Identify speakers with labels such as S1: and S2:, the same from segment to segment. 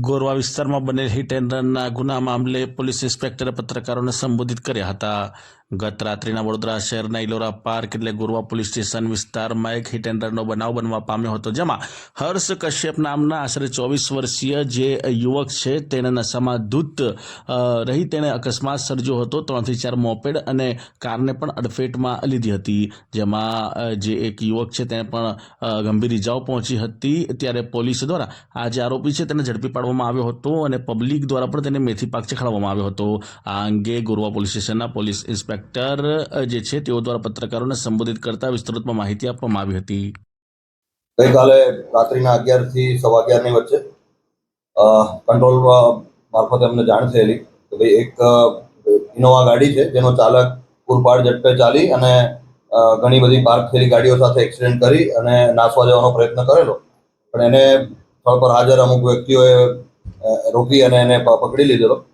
S1: ગોરવા વિસ્તારમાં બનેલ hit and રનના ગુના મામલે પોલીસ ઇન્સ્પેક્ટરે પત્રકારોને સંબોધિત કર્યા હતા. ગત રાત્રિના વડોદરા શહેરના ઇલોરા પાર્ક એટલે ગોરવા પોલીસ સ્ટેશન વિસ્તારમાં એક હિટ એન્ડ રનનો બનાવ બનવા પામ્યો હતો, જેમાં હર્ષ કશ્યપ નામના આશરે ચોવીસ વર્ષીય જે યુવક છે તેને નશામાં ધૂત રહી તેણે અકસ્માત સર્જ્યો હતો. ત્રણથી ચાર મોપેડ અને કારને પણ અડફેટમાં લીધી હતી, જેમાં જે એક યુવક છે તેને પણ ગંભીર ઇજાઓ પહોંચી હતી. ત્યારે પોલીસ દ્વારા આ જે આરોપી છે તેને ઝડપી પાડવામાં આવ્યો હતો અને પબ્લિક દ્વારા પણ તેને મેથી પાક ચખાડવામાં આવ્યો હતો. આ અંગે ગોરવા પોલીસ સ્ટેશનના પોલીસ ઇન્સ્પેક્ટર અ, જે છે તેઓ દ્વારા પત્રકારોને સંબોધિત કરતા વિસ્તૃતમાં માહિતી આપવામાં આવી હતી.
S2: ગઈકાલે રાત્રિના અગિયારથી સવા અગિયારની વચ્ચે કંટ્રોલ મારફતે અમને જાણ થયેલી કે ભાઈ એક ઇનોવા ગાડી છે જેનો ચાલક પૂરપાડ ઝડપે ચાલી અને ઘણી બધી પાર્ક થયેલી ગાડીઓ સાથે એક્સિડન્ટ કરી અને નાસવા જવાનો પ્રયત્ન કરેલો. પણ એને સ્થળ પર હાજર અમુક વ્યક્તિઓએ રોકી અને એને પકડી લીધેલો.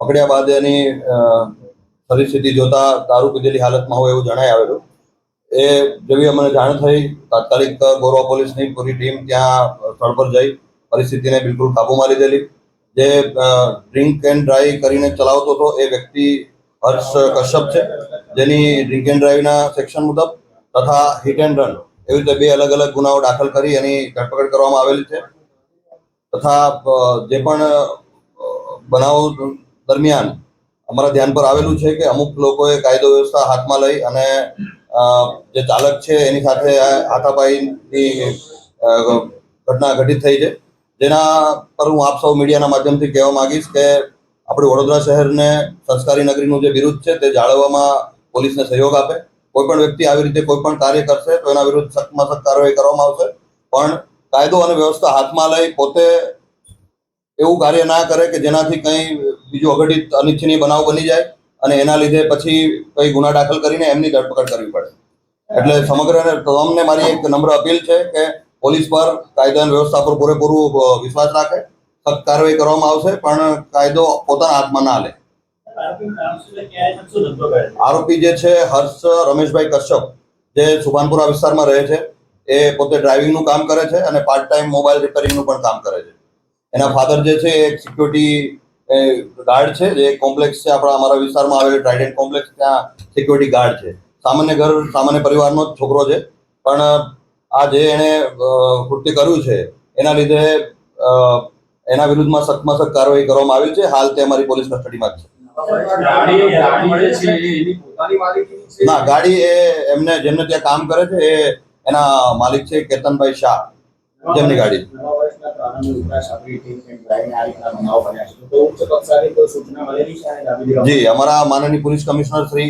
S2: પકડ્યા બાદ એની પરિસ્થિતિ જોતા દારૂ પીધેલી હાલતમાં હોય એવું જણાઈ આવેલું. એ જેવી અમને જાણ થઈ, તાત્કાલિક ગોરવા પોલીસની પૂરી ટીમ ત્યાં સ્થળ પર જઈ, પરિસ્થિતિને બિલકુલ કાબૂમાં લીધેલી. જે ડ્રિંક એન્ડ ડ્રાઈવ કરીને ચલાવતો હતો, એ વ્યક્તિ હર્ષ કશ્યપ છે. જેની ડ્રિંક એન્ડ ડ્રાઈવના સેક્શન મુજબ તથા હિટ એન્ડ રન એવી રીતે બે અલગ અલગ ગુનાઓ દાખલ કરી એની ધરપકડ કરવામાં આવેલી છે. તથા જે પણ બનાવ બનાવો દરમિયાન અમારા ધ્યાન પર આવેલું છે કે અમુક લોકોએ કાયદો વ્યવસ્થા હાથમાં લઈ અને જે ચાલક છે એની સાથે હાથાપાઈની ઘટના ઘટિત થઈ છે. જેના પર હું આપ સૌ મીડિયાના માધ્યમથી કહેવા માંગીશ કે આપણી વડોદરા શહેરને સંસ્કારી નગરીનું જે વિરુદ્ધ છે તે જાળવવામાં પોલીસને સહયોગ આપે. કોઈ પણ વ્યક્તિ આવી રીતે કોઈ પણ કાર્ય કરશે તો એના વિરુદ્ધ સખ્તમાં સખ્ત કાર્યવાહી કરવામાં આવશે. પણ કાયદો અને વ્યવસ્થા હાથમાં લઈ પોતે એવું કાર્ય ના કરે કે જેનાથી કંઈ બીજું અઘટિત અનિચ્છનીય બનાવ બની જાય અને એના લીધે પછી કઈ ગુના દાખલ કરીને એમની ધરપકડ કરવી પડે. એટલે સમગ્ર તમામને મારી એક નમ્ર અપીલ છે કે પોલીસ પર કાયદા વ્યવસ્થા પર પૂરેપૂરું વિશ્વાસ રાખે. સખ્ત કાર્યવાહી કરવામાં આવશે, પણ કાયદો પોતાના હાથમાં ના લે. આરોપી જે છે, હર્ષ રમેશભાઈ કશ્યપ, જે સુભાનપુરા વિસ્તારમાં રહે છે, એ પોતે ડ્રાઇવિંગનું કામ કરે છે અને પાર્ટ ટાઈમ મોબાઈલ રિપેરિંગનું પણ કામ કરે છે. એના ફાધર જે છે એક સિક્યુરિટી ગાર્ડ છે, જે કોમ્પ્લેક્સ છે, આપણા અમારા વિસ્તારમાં આવેલો ટ્રાઇડેન્ટ કોમ્પ્લેક્સ, ત્યાં સિક્યુરિટી ગાર્ડ છે. સામાન્ય ઘર, સામાન્ય પરિવારનો જ છોકરો છે, પણ આ જે એણે કૃત્ય કર્યું છે, એના લીધે એના વિરુદ્ધમાં સખ્ત કાર્યવાહી કરવામાં આવી છે. હાલ તે અમારી પોલીસ કસ્ટડીમાં
S3: એ છે.
S2: ના, ગાડી એ એમને, જેમને ત્યાં કામ કરે છે, એ એના માલિક છે, કેતનભાઈ શાહ. જેમની ગાડી
S3: નવા ઉપરાશ આપણી ટીમ લઈને આ રીતના બનાવ બન્યા છે. તો ઉચ્ચ કક્ષાની કોઈ સૂચના મળેલી છે? અને દાબી દેવામાં
S2: જી અમારા માનનીય પોલીસ કમિશનર શ્રી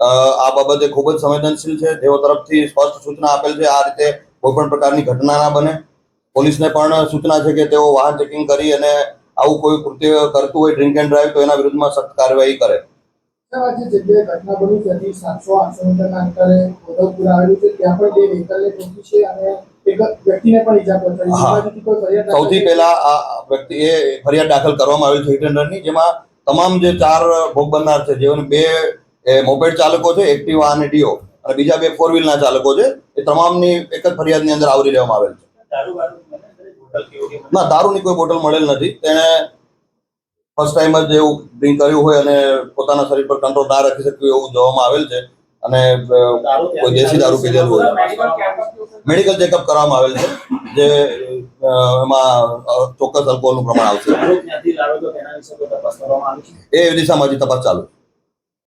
S2: આ બાબતે ખૂબ જ સંવેદનશીલ છે. તેઓ તરફથી સ્પષ્ટ સૂચના આપેલ છે. આ રીતે કોઈ પણ પ્રકારની ઘટના ના બને. પોલીસને પણ સૂચના છે કે તેઓ વાહન ચેકિંગ કરી અને આવું કોઈ કૃત્ય કરતું હોય ડ્રિંક એન્ડ ડ્રાઈવ તો એના વિરુદ્ધમાં સખત કાર્યવાહી કરે.
S4: ઘટના બની ત્યાંથી સાતસો આઠસો મીટરના અંતરે આવેલું છે ત્યાં પણ બે વ્હીકલને ઠોકી છે અને
S2: સૌથી પહેલા આ વ્યક્તિએ ફરિયાદ દાખલ કરવામાં આવેલ છે જેમાં તમામ જે ચાર ભોગ બનનાર છે જેઓને બે એ મોપેડ ચાલકો છે એક્ટિવા અને ડીઓ અને બીજા બે ફોર વ્હીલના ચાલકો છે એ તમામની એક જ ફરિયાદની અંદર આવરી લેવામાં આવેલ છે. ના? દારૂની કોઈ બોટલ મળેલ નથી. તેણે ફર્સ્ટ ટાઈમ જ એવું ડ્રિંક કર્યું હોય અને પોતાના શરીર પર કંટ્રોલ ના રાખી શક્યું એવું જોવામાં આવેલ છે. અને કોઈ દેશી દારૂ પીધેલું હોય.
S3: મેડિકલ
S2: ચેકઅપ કરવામાં આવેલ છે જે એમાં ચોક્કસ અલ્કોહોલનું પ્રમાણ આવશે. એ દિશામાં હજી તપાસ ચાલુ છે.